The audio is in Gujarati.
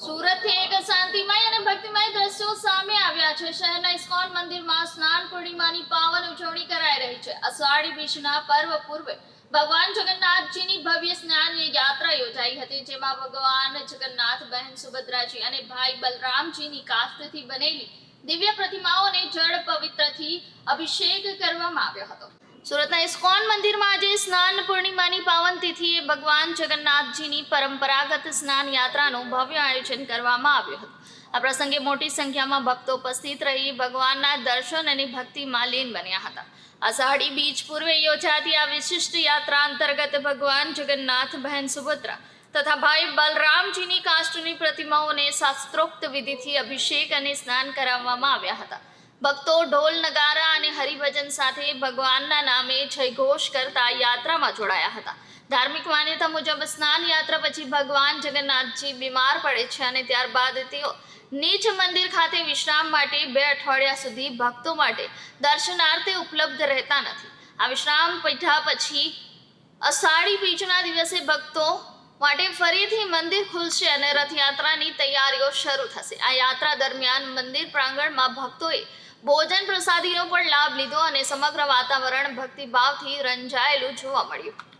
સુરતથી એક શાંતિમય અને ભક્તિમય દ્રશ્યો સામે આવ્યા છે. શહેરના ઇસ્કોન મંદિરમાં સ્નાન પૂર્ણિમાની પાવન ઉજવણી કરાઈ રહી છે. અષાઢી બીજના પર્વ પૂર્વે ભગવાન જગન્નાથજીની ભવ્ય સ્નાન યાત્રા યોજાઈ હતી, જેમાં ભગવાન જગન્નાથ, બહેન સુભદ્રાજી અને ભાઈ બલરામજીની કાષ્ઠથી બનેલી દિવ્ય પ્રતિમાઓને જળ પવિત્રથી અભિષેક કરવામાં આવ્યો હતો. સુરતના ઇસ્કોન મંદિરમાં તિથિએ ભગવાન જગન્નાથજીની પરંપરાગત સ્નાન યાત્રાનું ભવ્ય આયોજન કરવામાં આવ્યું હતું. આ પ્રસંગે મોટી સંખ્યામાં ભક્તો ઉપસ્થિત રહી ભગવાનના દર્શન અને ભક્તિમાં લીન બન્યા હતા. અષાઢી બીજ પૂર્વે યોજાતી આ વિશિષ્ટ યાત્રા અંતર્ગત ભગવાન જગન્નાથ, બહેન સુભદ્રા તથા ભાઈ બલરામજીની કાષ્ટની પ્રતિમાઓને શાસ્ત્રોક્ત વિધિથી અભિષેક અને સ્નાન કરાવવામાં આવ્યા હતા. ભક્તો ઢોલ નગારા હરિભજન સાથે ભગવાનના નામે જયઘોષ કરતા યાત્રામાં જોડાયા હતા. ધાર્મિક માન્યતા મુજબ સ્નાન યાત્રા પછી ભગવાન જગન્નાથજી બીમાર પડે છે અને ત્યારબાદ તેઓ નીચ મંદિર ખાતે વિશ્રામ માટે બે અઠવાડિયા સુધી ભક્તો માટે દર્શનાર્થે ઉપલબ્ધ રહેતા નથી. આ વિશ્રામ પીઠા પછી અષાઢી બીજના દિવસે ભક્તો માટે ફરીથી મંદિર ખુલશે અને રથયાત્રાની તૈયારીઓ શરૂ થશે. આ યાત્રા દરમિયાન મંદિર પ્રાંગણમાં ભક્તોએ ભોજન પ્રસાદીનો પણ લાભ લીધો અને સમગ્ર વાતાવરણ ભક્તિભાવથી રંજાયેલું જોવા મળ્યું.